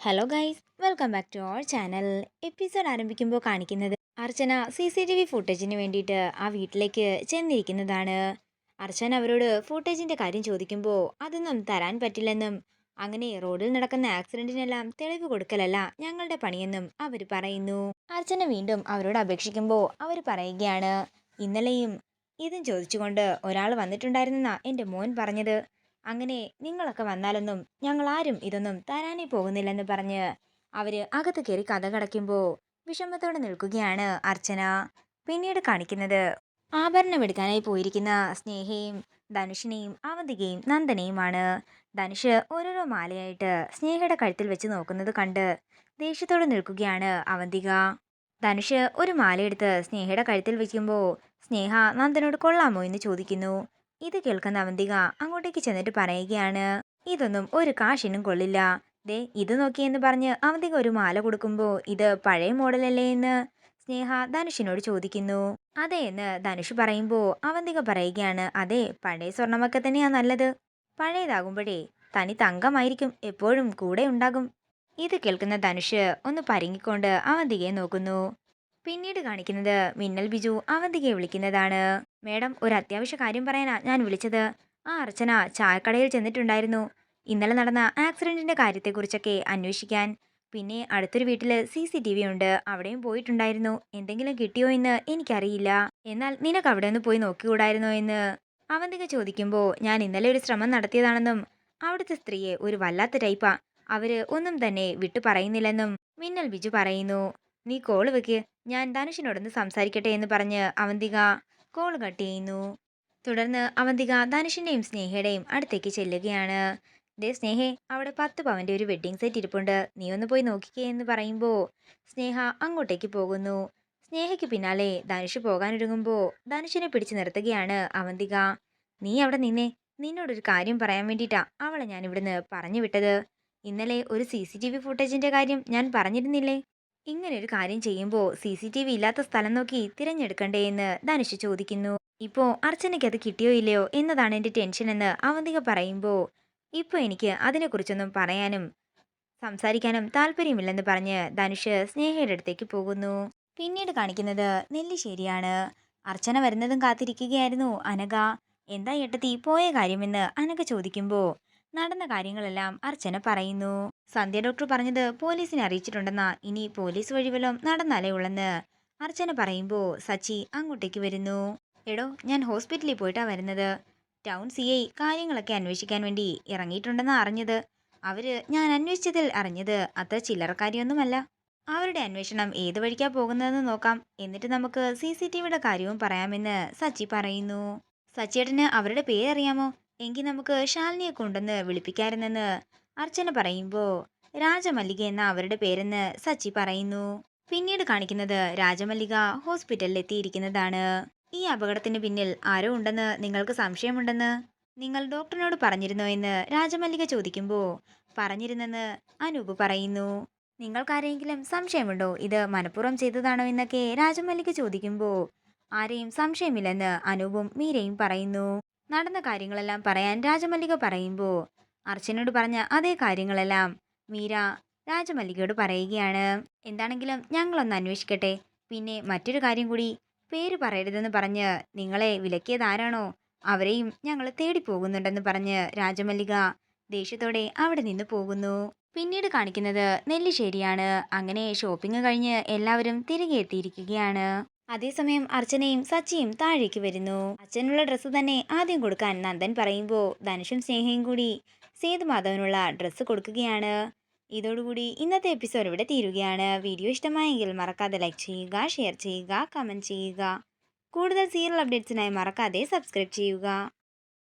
Hello guys welcome back to our channel episode ആരംഭിക്കുമ്പോൾ കാണിക്കുന്നത് Archana C C T V ഫുട്ടേജിന് വേണ്ടിയിട്ട് ആ വീട്ടിലേക്ക് ചെന്നിരിക്കുന്നതാണ്. അർച്ചന അവരോട് ഫുട്ടേജിന്റെ കാര്യം ചോദിക്കുമ്പോൾ അതൊന്നും തരാൻ പറ്റില്ലെന്നും അങ്ങനെ റോഡിൽ നടക്കുന്ന ആക്സിഡന്റിനെല്ലാം തെളിവ് കൊടുക്കലല്ല ഞങ്ങളുടെ പണിയെന്നും അവർ പറയുന്നു. അർച്ചന വീണ്ടും അവരോട് അപേക്ഷിക്കുമ്പോൾ അവർ പറയുകയാണ് ഇന്നലെയും ഇതും ചോദിച്ചുകൊണ്ട് ഒരാൾ വന്നിട്ടുണ്ടായിരുന്നെന്നാ എന്റെ മോൻ പറഞ്ഞത്. അങ്ങനെ നിങ്ങളൊക്കെ വന്നാലൊന്നും ഞങ്ങൾ ആരും ഇതൊന്നും തരാനേ പോകുന്നില്ലെന്ന് പറഞ്ഞ് അവർ അകത്ത് കയറി കഥ കടയ്ക്കുമ്പോൾ വിഷമത്തോടെ നിൽക്കുകയാണ് അർച്ചന. പിന്നീട് കാണിക്കുന്നത് ആഭരണം എടുക്കാനായി പോയിരിക്കുന്ന സ്നേഹയും ധനുഷിനെയും അവന്തികയും നന്ദനയുമാണ്. ധനുഷ് ഓരോരോ മാലയായിട്ട് സ്നേഹയുടെ കഴുത്തിൽ വെച്ച് നോക്കുന്നത് കണ്ട് ദേഷ്യത്തോടെ നിൽക്കുകയാണ് അവന്തിക. ധനുഷ് ഒരു മാലയെടുത്ത് സ്നേഹയുടെ കഴുത്തിൽ വെക്കുമ്പോൾ സ്നേഹ നന്ദനോട് കൊള്ളാമോ എന്ന് ചോദിക്കുന്നു. ഇത് കേൾക്കുന്ന അവന്തിക അങ്ങോട്ടേക്ക് ചെന്നിട്ട് പറയുകയാണ് ഇതൊന്നും ഒരു കാശിനും കൊള്ളില്ല. ദേ ഇത് നോക്കിയെന്ന് പറഞ്ഞ് അവന്തിക ഒരു മാല കൊടുക്കുമ്പോൾ ഇത് പഴയ മോഡലല്ലേ എന്ന്? സ്നേഹ ധനുഷിനോട് ചോദിക്കുന്നു. അതെ എന്ന് ധനുഷ് പറയുമ്പോൾ അവന്തിക പറയുകയാണ് അതെ പഴയ സ്വർണമൊക്കെ തന്നെയാ നല്ലത്. പഴയതാകുമ്പോഴേ തനി തങ്കമായിരിക്കും എപ്പോഴും കൂടെ ഉണ്ടാകും. ഇത് കേൾക്കുന്ന ധനുഷ് ഒന്ന് പരിങ്ങിക്കൊണ്ട് അവന്തികയെ നോക്കുന്നു. പിന്നീട് കാണിക്കുന്നത് മിന്നൽ ബിജു അവന്തികയെ വിളിക്കുന്നതാണ്. മേഡം ഒരു അത്യാവശ്യ കാര്യം പറയാനാ ഞാൻ വിളിച്ചത്. ആ അർച്ചന ചായക്കടയിൽ ചെന്നിട്ടുണ്ടായിരുന്നു. ഇന്നലെ നടന്ന ആക്സിഡന്റിന്റെ കാര്യത്തെക്കുറിച്ചൊക്കെ അന്വേഷിക്കാൻ. പിന്നെ അടുത്തൊരു വീട്ടിൽ സി സി ടി വി ഉണ്ട്. അവിടെയും പോയിട്ടുണ്ടായിരുന്നു. എന്തെങ്കിലും കിട്ടിയോ എന്ന് എനിക്കറിയില്ല. എന്നാൽ നിനക്ക് അവിടെ ഒന്ന് പോയി നോക്കിക്കൂടായിരുന്നോ എന്ന്? അവന്തിക ചോദിക്കുമ്പോൾ ഞാൻ ഇന്നലെ ഒരു ശ്രമം നടത്തിയതാണെന്നും അവിടുത്തെ സ്ത്രീയെ ഒരു വല്ലാത്ത ടൈപ്പാ. അവർ ഒന്നും തന്നെ വിട്ടു പറയുന്നില്ലെന്നും മിന്നൽ ബിജു പറയുന്നു. നീ കോൾ വെക്ക്. ഞാൻ ധനുഷിനോടൊന്ന് സംസാരിക്കട്ടെ എന്ന് പറഞ്ഞ് അവന്തിക കോൾ കട്ട് ചെയ്യുന്നു. തുടർന്ന് അവന്തിക ധനുഷിന്റെയും സ്നേഹയുടെയും അടുത്തേക്ക് ചെല്ലുകയാണ്. ദേ സ്നേഹേ അവിടെ പത്ത് പവന്റെ ഒരു വെഡ്ഡിംഗ് സെറ്റ് ഇരിപ്പുണ്ട്. നീ ഒന്ന് പോയി നോക്കിക്കേ എന്ന് പറയുമ്പോൾ സ്നേഹ അങ്ങോട്ടേക്ക് പോകുന്നു. സ്നേഹയ്ക്ക് പിന്നാലെ ധനുഷ് പോകാനൊരുങ്ങുമ്പോൾ ധനുഷിനെ പിടിച്ചു നിർത്തുകയാണ് അവന്തിക. നീ അവിടെ നിന്നെ. നിന്നോടൊരു കാര്യം പറയാൻ വേണ്ടിയിട്ടാ അവളെ ഞാൻ ഇവിടുന്ന് പറഞ്ഞു വിട്ടത് ഇന്നലെ ഒരു സി സി ടി വി ഫുട്ടേജിന്റെ കാര്യം ഞാൻ പറഞ്ഞിരുന്നില്ലേ? ഇങ്ങനെ ഒരു കാര്യം ചെയ്യുമ്പോൾ സി സി ടി വി ഇല്ലാത്ത സ്ഥലം നോക്കി തിരഞ്ഞെടുക്കണ്ടേ എന്ന് ധനുഷ് ചോദിക്കുന്നു. ഇപ്പോൾ അർച്ചനയ്ക്ക് അത് കിട്ടിയോ ഇല്ലയോ എന്നതാണ് എന്റെ ടെൻഷൻ എന്ന് അവന്തിക പറയുമ്പോൾ ഇപ്പോൾ എനിക്ക് അതിനെക്കുറിച്ചൊന്നും പറയാനും സംസാരിക്കാനും താല്പര്യമില്ലെന്ന് പറഞ്ഞ് ധനുഷ് സ്നേഹയുടെ അടുത്തേക്ക് പോകുന്നു. പിന്നീട് കാണിക്കുന്നത് നെല്ലിശ്ശേരിയാണ്. അർച്ചന വരുന്നതും കാത്തിരിക്കുകയായിരുന്നു അനഘ. എന്താ ഏട്ടത്തി പോയ കാര്യമെന്ന് അനഘ ചോദിക്കുമ്പോൾ നടന്ന കാര്യങ്ങളെല്ലാം അർച്ചന പറയുന്നു. സന്ധ്യ ഡോക്ടർ പറഞ്ഞത് പോലീസിനെ അറിയിച്ചിട്ടുണ്ടെന്നാ ഇനി പോലീസ് വഴി വല്ലതും നടന്നാലേ ഉള്ളെന്ന് അർച്ചന പറയുമ്പോൾ സച്ചി അങ്ങോട്ടേക്ക് വരുന്നു. എടോ ഞാൻ ഹോസ്പിറ്റലിൽ പോയിട്ടാ വരുന്നത്. ടൗൺ സി ഐ കാര്യങ്ങളൊക്കെ അന്വേഷിക്കാൻ വേണ്ടി ഇറങ്ങിയിട്ടുണ്ടെന്ന് അറിഞ്ഞത്. അവർ ഞാൻ അന്വേഷിച്ചതിൽ അറിഞ്ഞത് അത്ര ചില്ലറക്കാരിയൊന്നുമല്ല. അവരുടെ അന്വേഷണം ഏത് വഴിക്കാ പോകുന്നതെന്ന് നോക്കാം. എന്നിട്ട് നമുക്ക് സി സി ടി വിയുടെ കാര്യവും പറയാമെന്ന് സച്ചി പറയുന്നു. സച്ചിയേട്ടന് അവരുടെ പേരറിയാമോ? എങ്കിൽ നമുക്ക് ശാലിനിയെ കൊണ്ടെന്ന് വിളിപ്പിക്കാരുന്നെന്ന് അർച്ചന പറയുമ്പോൾ രാജമല്ലിക എന്ന അവരുടെ പേരെന്ന് സച്ചി പറയുന്നു. പിന്നീട് കാണിക്കുന്നത് രാജമല്ലിക ഹോസ്പിറ്റലിൽ എത്തിയിരിക്കുന്നതാണ് ഈ അപകടത്തിന് പിന്നിൽ ആരോ ഉണ്ടെന്ന് നിങ്ങൾക്ക് സംശയമുണ്ടെന്ന് നിങ്ങൾ ഡോക്ടറിനോട് പറഞ്ഞിരുന്നോ എന്ന് രാജമല്ലിക ചോദിക്കുമ്പോൾ പറഞ്ഞിരുന്നെന്ന് അനൂപ് പറയുന്നു. നിങ്ങൾക്കാരെങ്കിലും സംശയമുണ്ടോ? ഇത് മനഃപൂർവം ചെയ്തതാണോ എന്നൊക്കെ രാജമല്ലിക ചോദിക്കുമ്പോൾ ആരെയും സംശയമില്ലെന്ന് അനൂപും മീരയും പറയുന്നു. നടന്ന കാര്യങ്ങളെല്ലാം പറയാൻ രാജമല്ലിക പറയുമ്പോൾ അർച്ചനോട് പറഞ്ഞ അതേ കാര്യങ്ങളെല്ലാം മീര രാജമല്ലികയോട് പറയുകയാണ്. എന്താണെങ്കിലും ഞങ്ങളൊന്ന് അന്വേഷിക്കട്ടെ. പിന്നെ മറ്റൊരു കാര്യം കൂടി. പേര് പറയരുതെന്ന് പറഞ്ഞ് നിങ്ങളെ വിലക്കിയത് ആരാണോ അവരെയും ഞങ്ങൾ തേടി പോകുന്നുണ്ടെന്ന് പറഞ്ഞ് രാജമല്ലിക ദേഷ്യത്തോടെ അവിടെ നിന്ന് പോകുന്നു. പിന്നീട് കാണിക്കുന്നത് നെല്ലിശ്ശേരിയാണ്. അങ്ങനെ ഷോപ്പിംഗ് കഴിഞ്ഞ് എല്ലാവരും തിരികെ എത്തിയിരിക്കുകയാണ്. അതേസമയം അർച്ചനയും സച്ചിയും താഴേക്ക് വരുന്നു. അച്ഛനുള്ള ഡ്രസ്സ് തന്നെ ആദ്യം കൊടുക്കാൻ നന്ദൻ പറയുമ്പോൾ ധനുഷും സ്നേഹയും കൂടി സേതുമാധവനുള്ള ഡ്രസ്സ് കൊടുക്കുകയാണ്. ഇതോടുകൂടി ഇന്നത്തെ എപ്പിസോഡ് ഇവിടെ തീരുകയാണ്. വീഡിയോ ഇഷ്ടമായെങ്കിൽ മറക്കാതെ ലൈക്ക് ചെയ്യുക ഷെയർ ചെയ്യുക കമന്റ് ചെയ്യുക. കൂടുതൽ സീരിയൽ അപ്ഡേറ്റ്സിനായി മറക്കാതെ സബ്സ്ക്രൈബ് ചെയ്യുക.